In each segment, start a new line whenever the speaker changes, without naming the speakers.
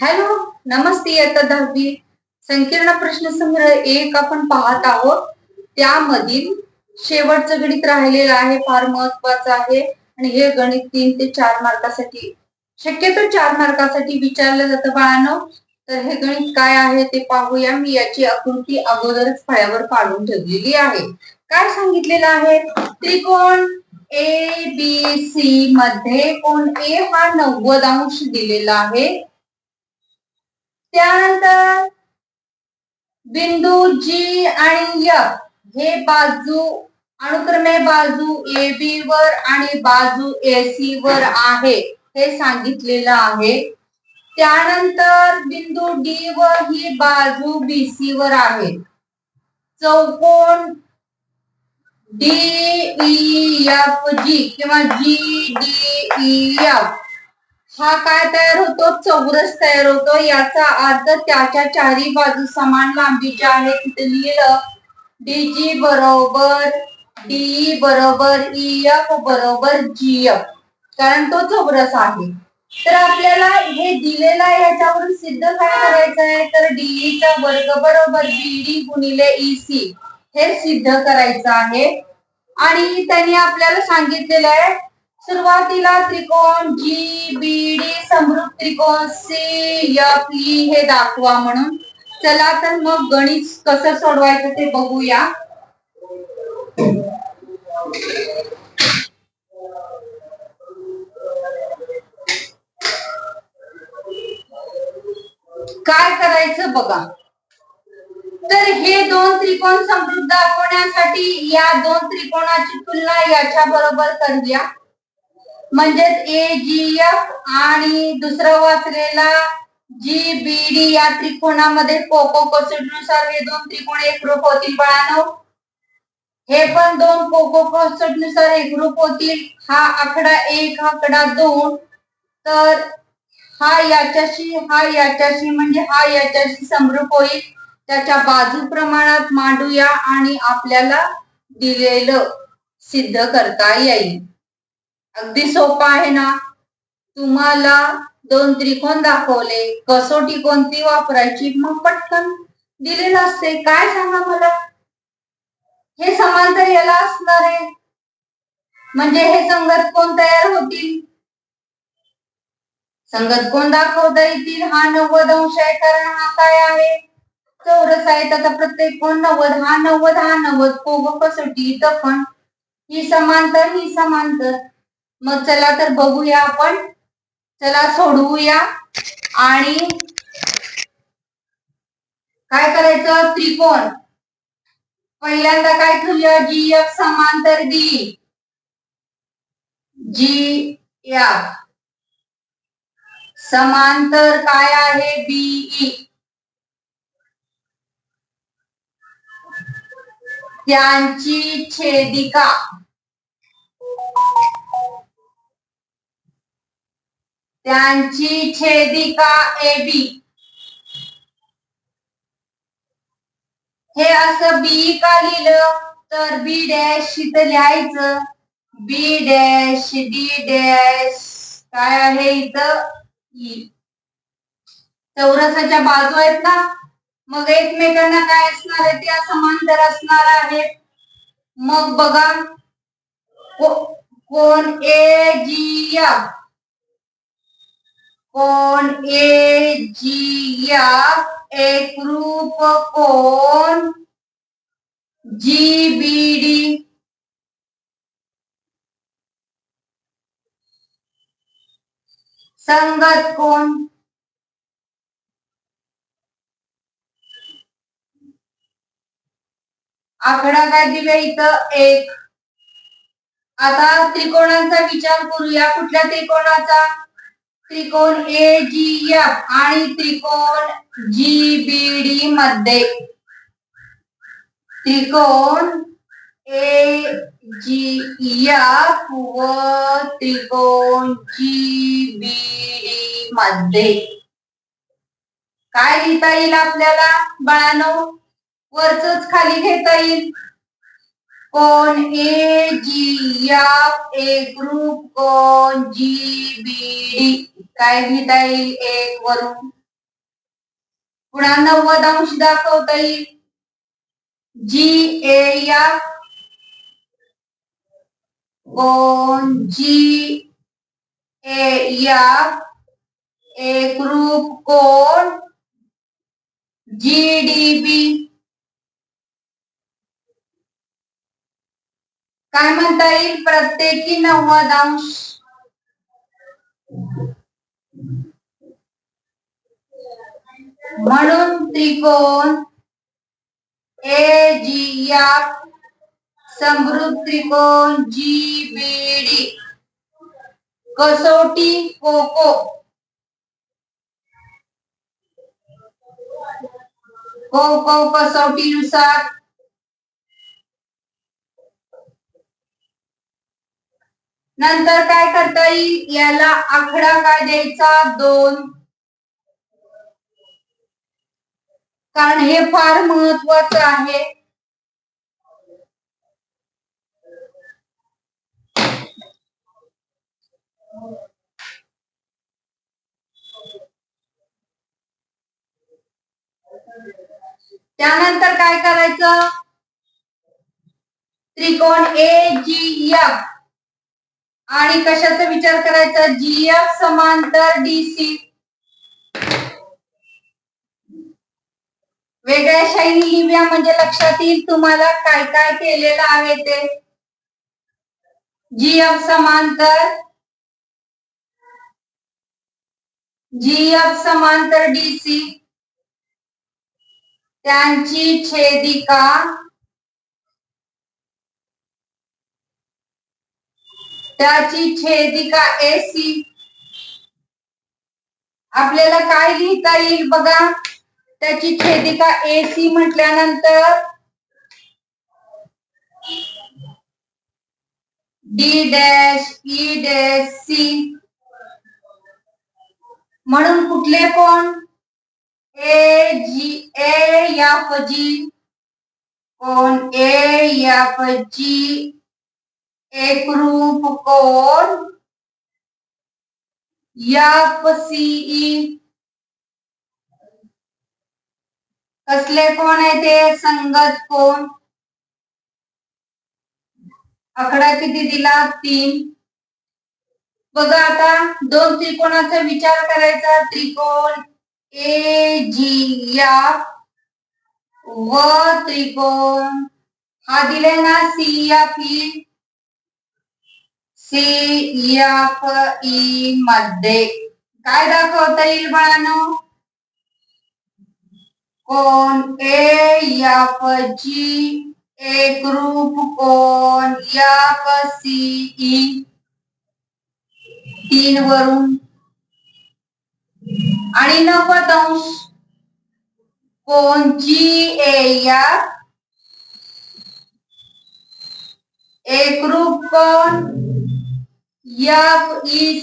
Hello नमस्ते आता दहावी. संकीर्ण प्रश्नसंग्रह एक आपण पाहत आहोत. त्यामधील शेवटचं गणित राहिलेलं आहे फार महत्वाचं आहे. आणि हे गणित तीन ते चार मार्कासाठी शक्यतो चार मार्कासाठी विचारलं जातं बाळानं. तर हे गणित काय आहे ते पाहूया. मी याची आकृती अगोदरच फळ्यावर पाडून ठेवलेली आहे. काय सांगितलेलं आहे? त्रिकोण ए बी सी मध्ये कोण ए हा नव्वद अंश दिलेला आहे. त्यानंतर बिंदू जी आणि य हे बाजू अनुक्रमे बाजू ए बी वर आणि बाजू ए सी वर आहे हे सांगितलेलं आहे. त्यानंतर बिंदू डी व ही बाजू बी सी वर आहे. चौकोन डी ई एफ जी किंवा जी डी ई एफ हा काय तयार होतो? चौरस तयार होतो. याचा अर्थ त्याच्या चारी बाजू समान लांबीच्या आहेत तिथे लिहिलं डी जी बरोबर डी बरोबर ई एफ बरोबर जी एफ. कारण तो चौरस आहे. तर आपल्याला हे दिलेलं आहे याच्यावरून सिद्ध काय करायचं आहे? तर डीई चा वर्ग बरोबर बीडी गुणिले ई सी हे सिद्ध करायचं आहे. आणि त्यांनी आपल्याला सांगितलेलं आहे सुरुवातीला त्रिकोण जी बी डी समृद्ध त्रिकोण सी एफ ई हे दाखवा म्हणून. चला तर मग गणित कसं सोडवायचं ते बघूया. काय करायचं बघा. तर हे दोन त्रिकोण समृद्ध दाखवण्यासाठी या दोन त्रिकोणाची तुलना याच्या बरोबर करूया. म्हणजेच ए जी एफ आणि दुसरं वाचलेला जी बी डी या त्रिकोणामध्ये कोको नुसार हे दोन त्रिकोण एक ग्रुप होतील बाळानो. हे पण दोन कोको एक ग्रुप होतील. हा आकडा एक आकडा दोन. तर हा याच्याशी हा याच्याशी म्हणजे हा याच्याशी समरूप होईल. त्याच्या बाजू प्रमाणात मांडूया आणि आपल्याला दिलेलं सिद्ध करता येईल. अगदी सोपा आहे ना? तुम्हाला दोन त्रिकोण दाखवले. कसोटी कोणती वापरायची? मग पटकन दिलेलं असते. काय सांगा मला? हे समांतर याला असणार आहे. म्हणजे हे संगत कोण तयार होतील? संगत कोण दाखवता येतील हा नव्वद अंश आहे. कारण हा काय आहे? चौरस आहे. आता प्रत्येक कोण नव्वद? हा नव्वद हा नव्वद. कोग कसोटी इथं पण. ही समांतर ही समांतर. मग चला तर बघूया आपण. चला सोडवूया. आणि काय करायचं? त्रिकोण. पहिल्यांदा काय ठेवूया? जी एफ समांतर डी. जी एफ समांतर काय आहे? बीई. त्यांची छेदिका. त्यांची छेदिका ए बी हे असं बी का लिहिलं? तर बी डॅश इथं लिहायचं. बी डॅश डी डॅश काय आहे इथं? ई चौरसाच्या बाजू आहेत ना? मग एकमेकांना काय असणार आहे? त्या समांतर असणार आहे. मग बघा. कोण? ए जी एफ कोण ए जी एफ एकरूप कोण? G B D. संगत कोण? आकडा काय दिला इथं? एक. आता त्रिकोणांचा विचार करूया. कुठल्या त्रिकोणाचा? त्रिकोण ए जी एफ आणि त्रिकोण जी बी डी मध्ये. त्रिकोण ए जी एफ व त्रिकोण जी बी डी मध्ये. काय लिहिता येईल आपल्याला बाळानो? वरच खाली घेता येईल. कोण ए जी एफ ए ग्रुप कोण जी बी डी काय घेता येईल एक वरून. पुन्हा नव्वद अंश दाखवता येईल जी ए या. कोण जी ए या. एकरूप कोण जी डी बी. काय म्हणता येईल? प्रत्येकी नव्वद अंश. म्हणून त्रिकोण ए जी या समृद्ध त्रिकोण जी बी डी कसोटी कोको कोको कसोटीनुसार नंतर काय करता येईल? याला आकडा काय द्यायचा? दोन. कारण हे फार महत्वाचं आहे. त्यानंतर काय करायचं? त्रिकोण ए जी एफ आणि कशाचा विचार करायचा? जी एफ समांतर डीसी वेगळ्या शैली लिहिल्या म्हणजे लक्षात येईल तुम्हाला काय काय केलेलं आहे ते. जी एफ समांतर. जी एफ समांतर डीसी त्यांची छेदिका त्याची छेदिका एसी आपल्याला काय लिहिता येईल बघा? त्याची छेदिका एसी म्हटल्यानंतर D dash E dash C म्हणून कुठले कोण? ए जी ए एफ जी कोण? ए एफ जी एकरूप कोण एफ़ सीई कसले कोण आहे ते? संगत कोण आकडा किती दिला? तीन. बघा आता, दोन त्रिकोणाचा विचार करायचा. त्रिकोण ए, जी, या. व त्रिकोण. हा दिलाय ना, C F E C F E मध्ये. काय दाखवता येईल बाळानो? कोण ए एफ जी एकरूप कोण एफ सीई तीन वरून. आणि नव्वद अंश कोण जी ए या एकरूप कोण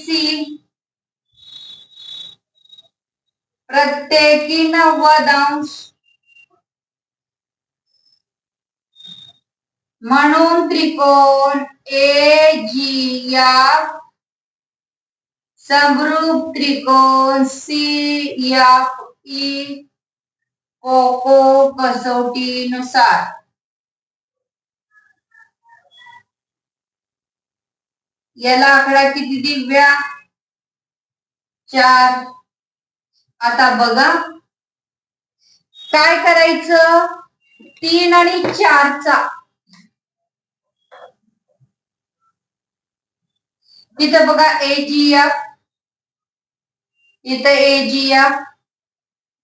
सी प्रत्येकी नव्वद अंश म्हणून त्रिकोण ए, जी, या। समरूप त्रिकोण सी एफ़ ई। कोको कसोटीनुसार याला आकडा किती दिव्या? चार. आता बघा. काय करायचं? तीन आणि चारचा. इथं बघा ए जी एफ इथं ए जी एफ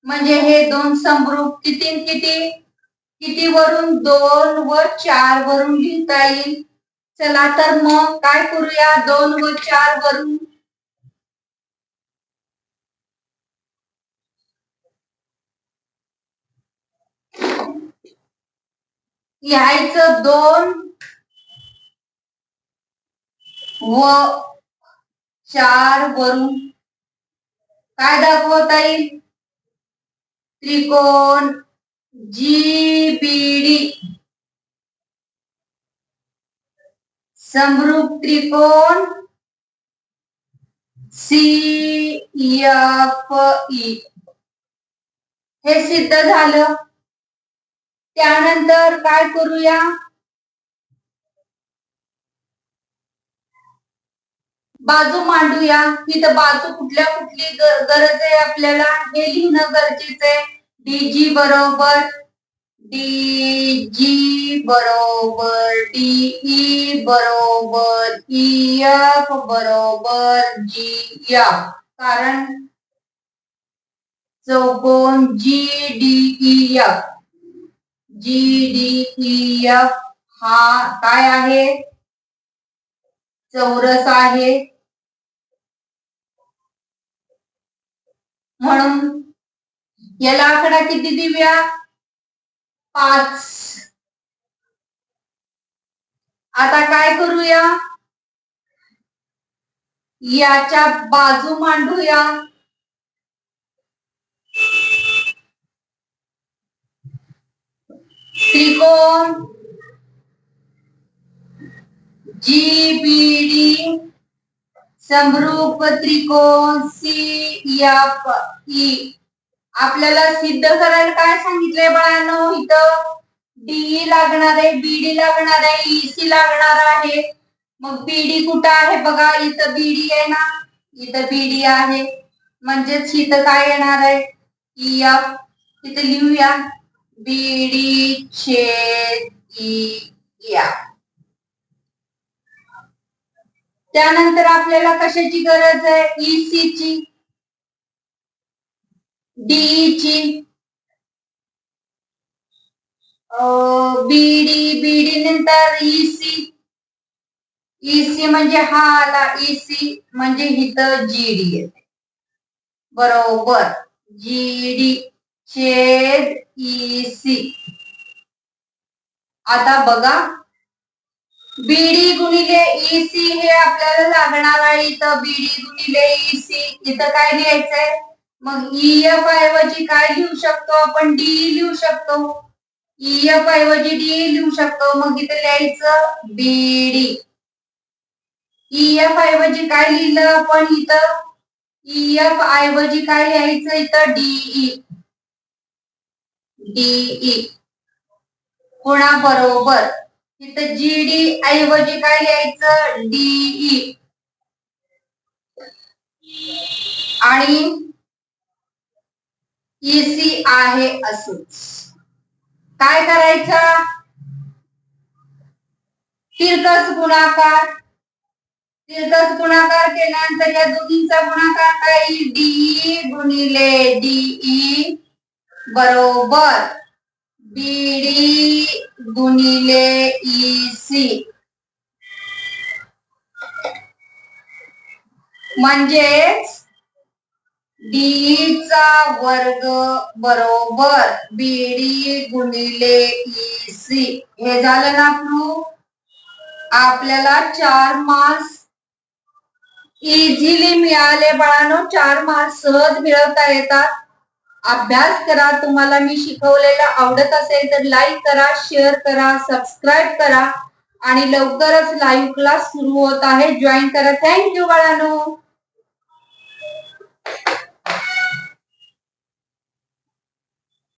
म्हणजे हे दोन समरूप किती किती किती? वरून दोन व चार वरून लिहिता येईल? चला तर मग काय करूया? दोन व चार वरून. लिहायचं दोन व चार वरून. काय दाखवता येईल त्रिकोण जी बी डी समरूप त्रिकोण. सी एफ ई हे सिद्ध झालं. त्यानंतर काय करूया? बाजू मांडूया. इथं बाजू कुठल्या कुठली गरज आहे आपल्याला? हे लिहिणं गरजेचं आहे. डीजी बरोबर डी जी बरोबर डी ई बरोबर ई एफ बरोबर जी एफ कारण चौकोन G D F. G D F हा काय आहे? चौरस आहे. म्हणून याला आकडा किती देऊया? पाच. आता काय करूया? याच्या बाजू मांडूया. त्रिकोण. जी बी डी समरूप त्रिकोण सी एफ ई. आपल्याला सिद्ध करायला काय सांगितलंय बाळांनो? इथं डी लागणार आहे बीडी लागणार आहे ईसी लागणार आहे. मग बीडी कुठं आहे बघा? इथं बीडी आहे ना? इथं बीडी आहे. म्हणजेच इथं काय येणार आहे? ई एफ इथं लिहूया. बीडी छेद ई एफ त्यानंतर आपल्याला कशाची गरज आहे? ईसीची ची डी बीडी बीडी नंतर ईसी. ईसी म्हणजे हा आला ईसी म्हणजे इथं जीडी येते. बरोबर जीडी छेद ईसी. आता बघा बीडी गुणिले ईसी हे आपल्याला लागणार आहे इथं बीडी गुणिले ईसी. इथं काय लिहायचंय? मग ईएफ ऐवजी काय लिहू शकतो आपण? डी लिहू शकतो. ईएफ ऐवजी डी लिहू शकतो. मग इथे लिहायचं बीडी ईएफ ऐवजी काय लिहिलं आपण इथं? ईएफ ऐवजी काय लिहायचं इथं? डीई डीई कोणा बरोबर इथं जीडी ऐवजी काय लिहायचं? डीई आणि ईसी आहे असेच. काय करायचं? तिरकस गुणाकार. तिरकस गुणाकार केल्यानंतर या दोन्हीचा गुणाकार काय? डीई गुणिले डीई बरोबर. बीडी गुणिले ईसी म्हणजेच डी चा वर्ग बरोबर बीडी गुणिले ईसी. हे झालं ना प्रूफ आपल्याला चार मार्क्स इझिली मिळाले बाळानो चार मार्क्स सहज मिळवता येतात. अभ्यास करा तुम्हाला मी शिकवलेलं आवडत असेल तर लाईक करा शेअर करा सबस्क्राईब करा. आणि लवकरच लाईव्ह क्लास सुरू होत आहे. जॉईन करा. थँक्यू बाळानो.